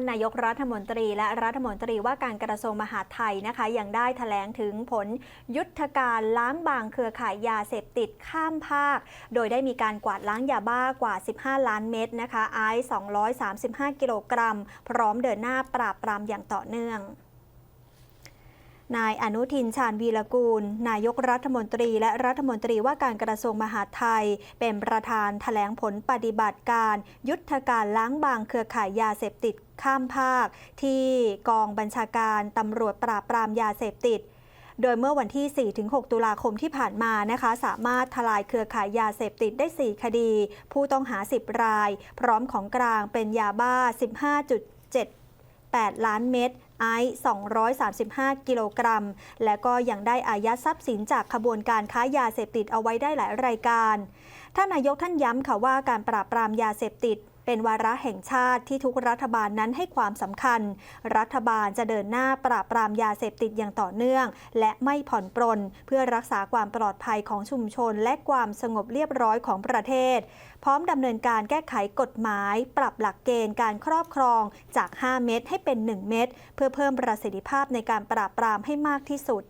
านนายกรัฐมนตรี และรัฐมนตรีว่าการกระทรวงมหาดไทยนะคะยังได้แถลงถึงผลยุทธการล้างบางเครือข่ายยาเสพติดข้ามภาค โดยได้มีการกวาดล้างยาบ้ากว่า 15 ล้านเม็ดนะคะไอซ์235 กิโลกรัม พร้อมเดินหน้าปราบปรามอย่างต่อเนื่อง นายอนุทินชาญวีรกูล นายกรัฐมนตรี และรัฐมนตรีว่าการกระทรวงมหาดไทย เป็นประธานถแถลงผลปฏิบัติการ ยุทธการล้างบางเครือข่ายยาเสพติดข้ามภาค ที่กองบัญชาการตำรวจปราบปรามยาเสพติดโดยเมื่อวันที่ 4-6 ตุลาคมที่ผ่านมานะคะ สามารถทลายเครือข่ายยาเสพติดได้ 4 คดี ผู้ต้องหา 10 ราย พร้อมของกลางเป็นยาบ้า 15.7 8 ล้านเม็ดไอซ์235 กิโลกรัม และก็ยังได้อายัดทรัพย์สินจากขบวนการค้ายาเสพติดเอาไว้ได้หลายรายการ ท่านนายกท่านย้ำค่ะว่าการปราบปรามยาเสพติดเป็นวาระแห่งชาติที่ทุกรัฐบาลนั้นให้ความสำคัญ รัฐบาลจะเดินหน้าปราบปรามยาเสพติดอย่างต่อเนื่อง และไม่ผ่อนปรน เพื่อรักษาความปลอดภัยของชุมชน และความสงบเรียบร้อยของประเทศ พร้อมดำเนินการแก้ไขกฎหมาย ปรับหลักเกณฑ์การครอบครองจาก 5 เม็ดให้เป็น 1 เม็ดเพื่อเพิ่มประสิทธิภาพในการปราบปรามให้มากที่สุด